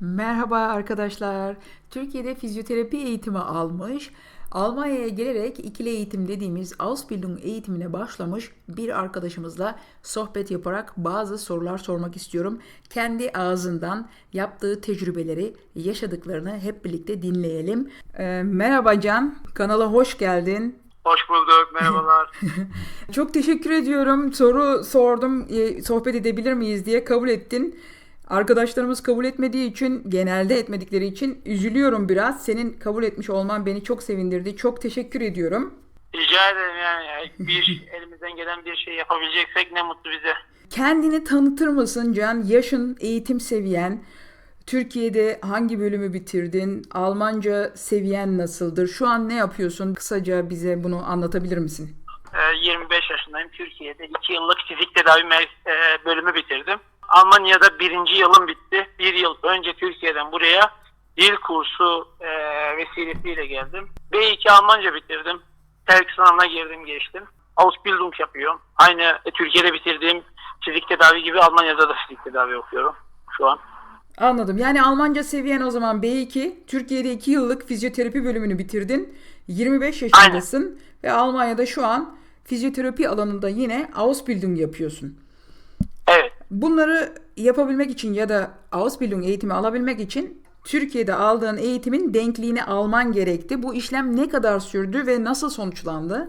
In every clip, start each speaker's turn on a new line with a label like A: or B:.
A: Merhaba arkadaşlar. Türkiye'de fizyoterapi eğitimi almış, Almanya'ya gelerek ikili eğitim dediğimiz Ausbildung eğitimine başlamış bir arkadaşımızla sohbet yaparak bazı sorular sormak istiyorum. Kendi ağzından yaptığı tecrübeleri, yaşadıklarını hep birlikte dinleyelim. Ee, merhaba Can, kanala hoş geldin.
B: Hoş bulduk, merhabalar.
A: Çok teşekkür ediyorum. Soru sordum, e, sohbet edebilir miyiz diye kabul ettin. Arkadaşlarımız kabul etmediği için, genelde etmedikleri için üzülüyorum biraz. Senin kabul etmiş olman beni çok sevindirdi. Çok teşekkür ediyorum.
B: Rica ederim yani bir elimizden gelen bir şey yapabileceksek ne mutlu bize.
A: Kendini tanıtır mısın Can? Yaşın, eğitim seviyen, Türkiye'de hangi bölümü bitirdin? Almanca seviyen nasıldır? Şu an ne yapıyorsun? Kısaca bize bunu anlatabilir misin?
B: Ee, 25 yaşındayım. Türkiye'de 2 yıllık fizik tedavi e, bölümü bitirdim. Almanya'da birinci yılım bitti. Bir yıl önce Türkiye'den buraya dil kursu e, vesilesiyle geldim. B2 Almanca bitirdim. TELK sınavına girdim geçtim. Ausbildung yapıyorum. Aynı e, Türkiye'de bitirdiğim fizik tedavi gibi Almanya'da da fizik tedavi okuyorum şu an.
A: Anladım. Yani Almanca seviyen o zaman B2. Türkiye'de 2 yıllık fizyoterapi bölümünü bitirdin. 25 yaşındasın ve Almanya'da şu an fizyoterapi alanında yine Ausbildung yapıyorsun. Bunları yapabilmek için ya da Ausbildung eğitimi alabilmek için Türkiye'de aldığın eğitimin denkliğini alman gerekti. Bu işlem ne kadar sürdü ve nasıl sonuçlandı?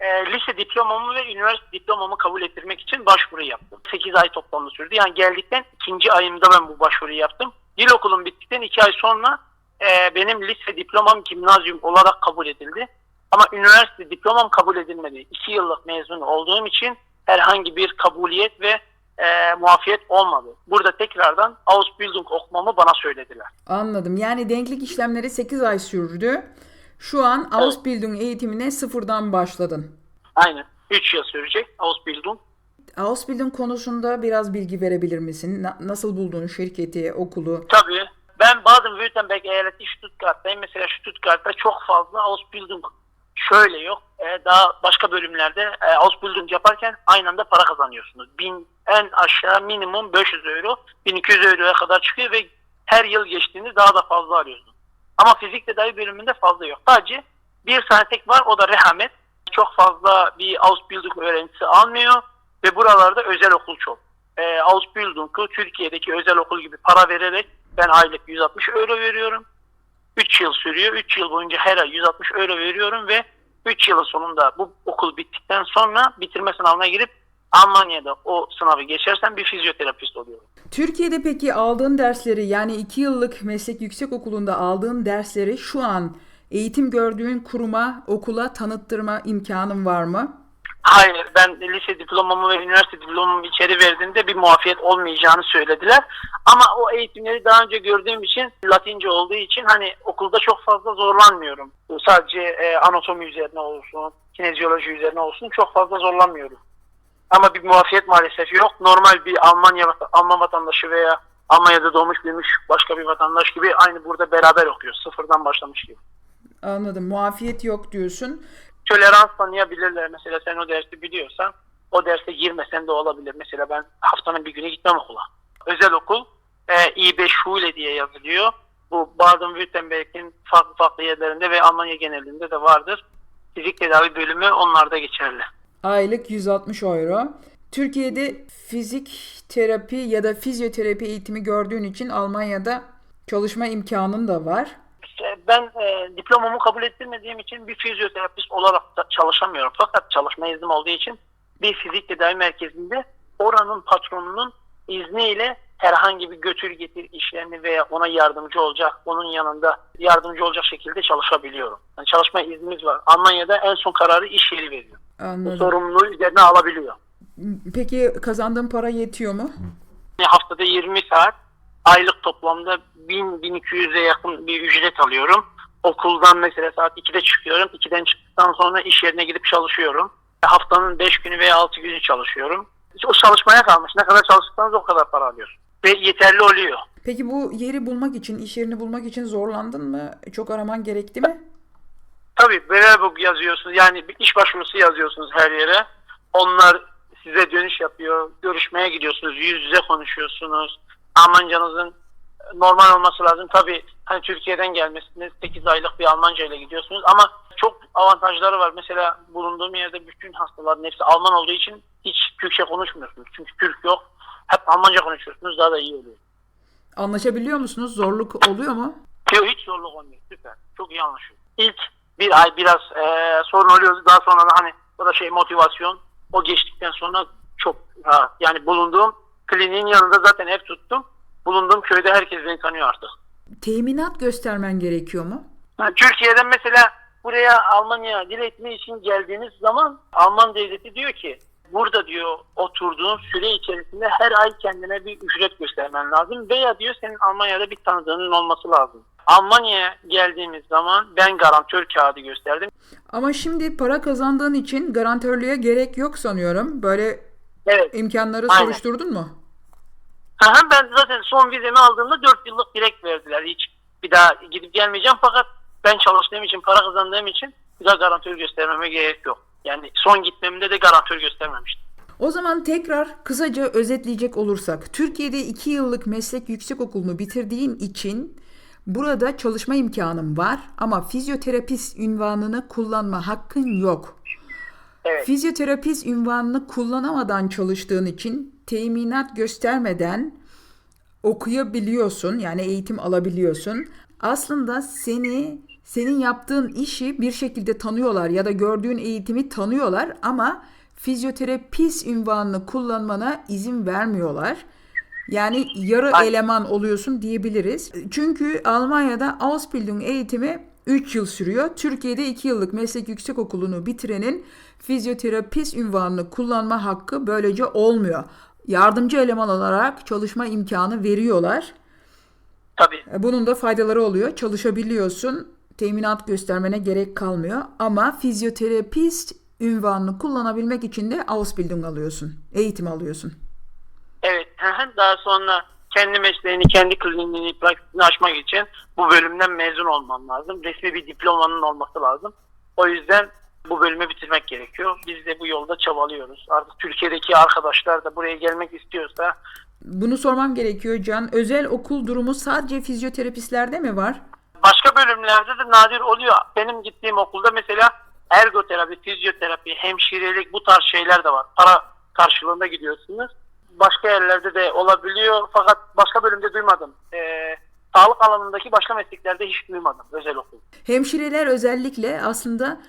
B: e, lise diplomamı ve üniversite diplomamı kabul ettirmek için başvuru yaptım. 8 ay toplamda sürdü. Yani geldikten ikinci ayımda ben bu başvuruyu yaptım. Dil okulum bittikten 2 ay sonra e, benim lise diplomam gimnazyum olarak kabul edildi. Ama üniversite diplomam kabul edilmedi. 2 yıllık mezun olduğum için herhangi bir kabuliyet ve e, muafiyet olmadı. Burada tekrardan Ausbildung okumamı bana söylediler.
A: Anladım. Yani denklik işlemleri 8 ay sürdü. Şu an Ausbildung eğitimine sıfırdan başladın.
B: Aynen. 3 yıl sürecek Ausbildung.
A: Ausbildung konusunda biraz bilgi verebilir misin? Na- nasıl buldun şirketi, okulu?
B: Tabii. Ben Baden-Württemberg eyaleti Stuttgart'tayım. Mesela Stuttgart'ta çok fazla Ausbildung şöyle yok. Ee, daha başka bölümlerde e, Ausbildung yaparken aynı anda para kazanıyorsunuz. Bin, en aşağı minimum 500 euro, 1200 euroya kadar çıkıyor ve her yıl geçtiğinde daha da fazla arıyorsunuz. Ama fizik tedavi bölümünde fazla yok. Sadece bir tane tek var o da rehamet. Çok fazla bir Ausbildung öğrencisi almıyor ve buralarda özel okul çok. E, Ausbildung'u Türkiye'deki özel okul gibi para vererek ben aylık 160 euro veriyorum. 3 yıl sürüyor. 3 yıl boyunca her ay 160 euro veriyorum ve 3 yılın sonunda bu okul bittikten sonra bitirme sınavına girip Almanya'da o sınavı geçersen bir fizyoterapist oluyorum.
A: Türkiye'de peki aldığın dersleri yani 2 yıllık meslek yüksek okulunda aldığın dersleri şu an eğitim gördüğün kuruma, okula tanıttırma imkanın var mı?
B: Hayır ben lise diplomamı ve üniversite diplomamı içeri verdiğimde bir muafiyet olmayacağını söylediler. Ama o eğitimleri daha önce gördüğüm için Latince olduğu için hani okulda çok fazla zorlanmıyorum. Sadece e, anatomi üzerine olsun, kinezyoloji üzerine olsun çok fazla zorlanmıyorum. Ama bir muafiyet maalesef yok. Normal bir Almanya Alman vatandaşı veya Almanya'da doğmuş büyümüş başka bir vatandaş gibi aynı burada beraber okuyoruz. Sıfırdan başlamış gibi.
A: Anladım. Muafiyet yok diyorsun.
B: tolerans tanıyabilirler. Mesela sen o dersi biliyorsan o derse girmesen de olabilir. Mesela ben haftanın bir günü gitmem okula. Özel okul e, İB Schule diye yazılıyor. Bu Baden-Württemberg'in farklı farklı yerlerinde ve Almanya genelinde de vardır. Fizik tedavi bölümü onlarda geçerli.
A: Aylık 160 euro. Türkiye'de fizik terapi ya da fizyoterapi eğitimi gördüğün için Almanya'da çalışma imkanın da var.
B: Ben e, diplomamı kabul ettirmediğim için bir fizyoterapist olarak da çalışamıyorum. Fakat çalışma iznim olduğu için bir fizik tedavi merkezinde oranın patronunun izniyle herhangi bir götür getir işlerini veya ona yardımcı olacak, onun yanında yardımcı olacak şekilde çalışabiliyorum. Yani çalışma iznimiz var. Almanya'da en son kararı iş yeri veriyor. Bu
A: Anladım.
B: sorumluluğu üzerine alabiliyor.
A: Peki kazandığın para yetiyor mu?
B: Yani haftada 20 saat aylık toplamda 1000-1200'e yakın bir ücret alıyorum. Okuldan mesela saat 2'de çıkıyorum. 2'den çıktıktan sonra iş yerine gidip çalışıyorum. Haftanın 5 günü veya 6 günü çalışıyorum. O çalışmaya kalmış. Ne kadar çalışırsanız o kadar para alıyorsun. Ve yeterli oluyor.
A: Peki bu yeri bulmak için, iş yerini bulmak için zorlandın mı? Çok araman gerekti mi?
B: Tabii Bewerbung yazıyorsunuz. Yani bir iş başvurusu yazıyorsunuz her yere. Onlar size dönüş yapıyor. Görüşmeye gidiyorsunuz. Yüz yüze konuşuyorsunuz. Almancanızın normal olması lazım. Tabii hani Türkiye'den gelmesiniz 8 aylık bir Almanca ile gidiyorsunuz ama çok avantajları var. Mesela bulunduğum yerde bütün hastaların hepsi Alman olduğu için hiç Türkçe konuşmuyorsunuz. Çünkü Türk yok. Hep Almanca konuşuyorsunuz daha da iyi oluyor.
A: Anlaşabiliyor musunuz? Zorluk oluyor mu?
B: Yok hiç zorluk olmuyor. Süper. Çok iyi anlaşıyoruz. İlk bir ay biraz eee sorun oluyordu. Daha sonra da hani o da şey motivasyon. O geçtikten sonra çok rahat. Yani bulunduğum kliniğin yanında zaten ev tuttum. Bulunduğum köyde herkes beni tanıyor artık.
A: Teminat göstermen gerekiyor mu?
B: Yani Türkiye'den mesela buraya Almanya dil eğitimi için geldiğiniz zaman Alman devleti diyor ki burada diyor oturduğun süre içerisinde her ay kendine bir ücret göstermen lazım veya diyor senin Almanya'da bir tanıdığının olması lazım. Almanya'ya geldiğimiz zaman ben garantör kağıdı gösterdim.
A: Ama şimdi para kazandığın için garantörlüğe gerek yok sanıyorum. Böyle
B: Evet.
A: imkanları
B: Aynen.
A: soruşturdun mu?
B: Aha, ben zaten son vizemi aldığımda 4 yıllık direkt verdiler. Hiç bir daha gidip gelmeyeceğim fakat ben çalıştığım için, para kazandığım için bir daha garantör göstermeme gerek yok. Yani son gitmemde de garantör göstermemiştim.
A: O zaman tekrar kısaca özetleyecek olursak, Türkiye'de 2 yıllık meslek yüksekokulunu bitirdiğin için burada çalışma imkanın var ama fizyoterapist ünvanını kullanma hakkın yok.
B: Evet.
A: Fizyoterapist ünvanını kullanamadan çalıştığın için teminat göstermeden okuyabiliyorsun yani eğitim alabiliyorsun. Aslında seni senin yaptığın işi bir şekilde tanıyorlar ya da gördüğün eğitimi tanıyorlar ama fizyoterapist ünvanını kullanmana izin vermiyorlar. Yani yarı
B: Ay-
A: eleman oluyorsun diyebiliriz. Çünkü Almanya'da Ausbildung eğitimi 3 yıl sürüyor. Türkiye'de 2 yıllık meslek yüksekokulunu bitirenin fizyoterapist ünvanını kullanma hakkı böylece olmuyor. Yardımcı eleman olarak çalışma imkanı veriyorlar.
B: Tabii.
A: Bunun da faydaları oluyor. Çalışabiliyorsun. Teminat göstermene gerek kalmıyor. Ama fizyoterapist ünvanını kullanabilmek için de Ausbildung alıyorsun. Eğitim alıyorsun.
B: Evet. Daha sonra kendi mesleğini, kendi kliniğini, praktikini açmak için bu bölümden mezun olman lazım. Resmi bir diplomanın olması lazım. O yüzden bu bölümü bitirmek gerekiyor. Biz de bu yolda çabalıyoruz. Artık Türkiye'deki arkadaşlar da buraya gelmek istiyorsa
A: Bunu sormam gerekiyor Can. Özel okul durumu sadece fizyoterapistlerde mi var?
B: Başka bölümlerde de nadir oluyor. Benim gittiğim okulda mesela ergoterapi, fizyoterapi, hemşirelik bu tarz şeyler de var. Para karşılığında gidiyorsunuz. Başka yerlerde de olabiliyor fakat başka bölümde duymadım. Ee, sağlık alanındaki başka mesleklerde hiç duymadım özel okul.
A: Hemşireler özellikle aslında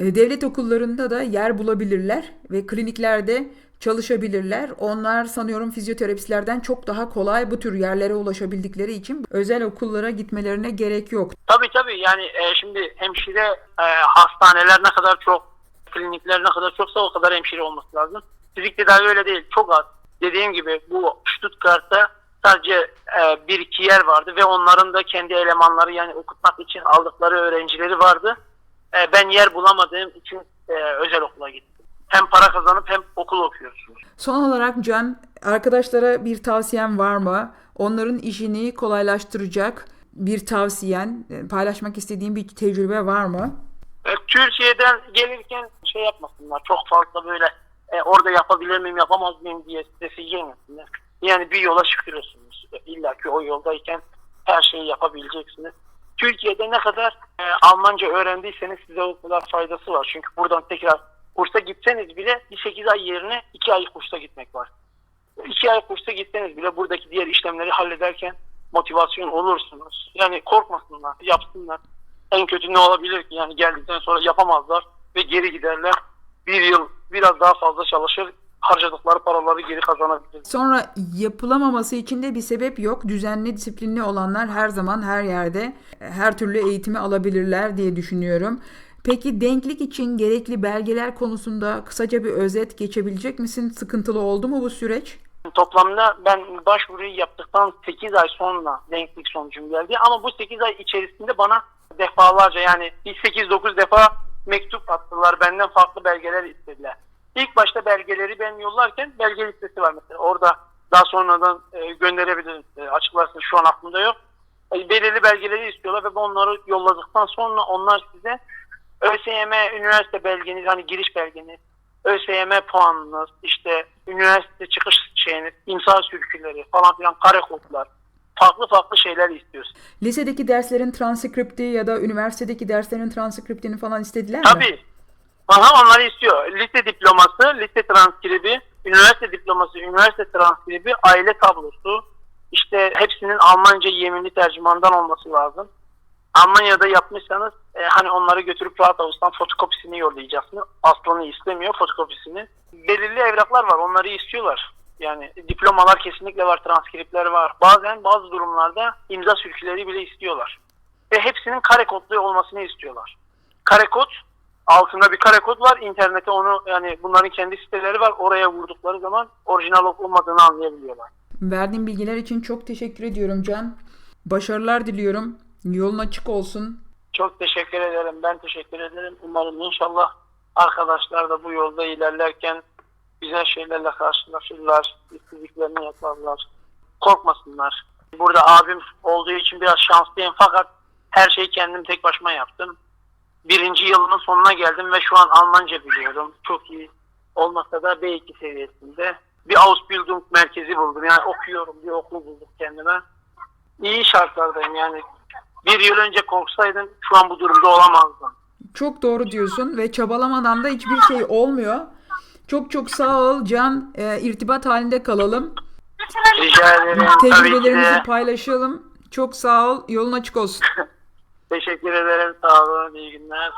A: devlet okullarında da yer bulabilirler ve kliniklerde çalışabilirler. Onlar sanıyorum fizyoterapistlerden çok daha kolay bu tür yerlere ulaşabildikleri için özel okullara gitmelerine gerek yok.
B: Tabii tabii yani e, şimdi hemşire e, hastaneler ne kadar çok, klinikler ne kadar çoksa o kadar hemşire olması lazım. Fizik tedavi öyle değil, çok az. Dediğim gibi bu Stuttgart'ta sadece e, bir iki yer vardı ve onların da kendi elemanları yani okutmak için aldıkları öğrencileri vardı. E, ben yer bulamadığım için e, özel okula gittim. Hem para kazanıp hem okul okuyorsunuz.
A: Son olarak Can, arkadaşlara bir tavsiyen var mı? Onların işini kolaylaştıracak bir tavsiyen, e, paylaşmak istediğin bir tecrübe var mı?
B: E, Türkiye'den gelirken şey yapmasınlar. Çok fazla böyle e, orada yapabilir miyim yapamaz mıyım diye stresi girmesinler. Yani bir yola çıkıyorsunuz. E, İlla ki o yoldayken her şeyi yapabileceksiniz. Türkiye'de ne kadar Almanca öğrendiyseniz size o kadar faydası var. Çünkü buradan tekrar kursa gitseniz bile bir 8 ay yerine 2 ay kursa gitmek var. 2 ay kursa gitseniz bile buradaki diğer işlemleri hallederken motivasyon olursunuz. Yani korkmasınlar, yapsınlar. En kötü ne olabilir ki? Yani geldikten sonra yapamazlar ve geri giderler. Bir yıl biraz daha fazla çalışır, harcadıkları paraları geri kazanabilir.
A: Sonra yapılamaması için de bir sebep yok. Düzenli, disiplinli olanlar her zaman her yerde her türlü eğitimi alabilirler diye düşünüyorum. Peki denklik için gerekli belgeler konusunda kısaca bir özet geçebilecek misin? Sıkıntılı oldu mu bu süreç?
B: Toplamda ben başvuruyu yaptıktan 8 ay sonra denklik sonucum geldi. Ama bu 8 ay içerisinde bana defalarca yani bir 8-9 defa mektup attılar. Benden farklı belgeler istediler. İlk başta belgeleri ben yollarken belge listesi var mesela. Orada daha sonradan e, gönderebilirim. E, açıklarsın şu an aklımda yok. E, belirli belgeleri istiyorlar ve onları yolladıktan sonra onlar size ÖSYM üniversite belgeniz hani giriş belgeniz, ÖSYM puanınız, işte üniversite çıkış şeyiniz, imza sürküleri falan filan kare kodlar, farklı farklı şeyler istiyorsun.
A: Lisedeki derslerin transkripti ya da üniversitedeki derslerin transkriptini falan istediler mi?
B: Tabii. Aha onları istiyor. Lise diploması, lise transkribi, üniversite diploması, üniversite transkribi, aile tablosu. İşte hepsinin Almanca yeminli tercümandan olması lazım. Almanya'da yapmışsanız e, hani onları götürüp Rathaus'tan fotokopisini yollayacaksınız. Aslını istemiyor fotokopisini. Belirli evraklar var onları istiyorlar. Yani diplomalar kesinlikle var, transkripler var. Bazen bazı durumlarda imza sürküleri bile istiyorlar. Ve hepsinin kare kodlu olmasını istiyorlar. Kare kod altında bir kare kod var. İnternete onu yani bunların kendi siteleri var. Oraya vurdukları zaman orijinal olup olmadığını anlayabiliyorlar.
A: Verdiğin bilgiler için çok teşekkür ediyorum Can. Başarılar diliyorum. Yolun açık olsun.
B: Çok teşekkür ederim. Ben teşekkür ederim. Umarım inşallah arkadaşlar da bu yolda ilerlerken güzel şeylerle karşılaşırlar. istediklerini yaparlar. Korkmasınlar. Burada abim olduğu için biraz şanslıyım fakat her şeyi kendim tek başıma yaptım. Birinci yılımın sonuna geldim ve şu an Almanca biliyorum. Çok iyi. Olmasa da B2 seviyesinde. Bir Ausbildung merkezi buldum. Yani okuyorum. Bir okul buldum kendime. İyi şartlardayım yani. Bir yıl önce korksaydım şu an bu durumda olamazdım.
A: Çok doğru diyorsun ve çabalamadan da hiçbir şey olmuyor. Çok çok sağ ol Can. Ee, irtibat halinde kalalım.
B: Rica ederim.
A: Tecrübelerimizi paylaşalım. Çok sağ ol. Yolun açık olsun.
B: Teşekkür ederim. Sağ olun. İyi günler.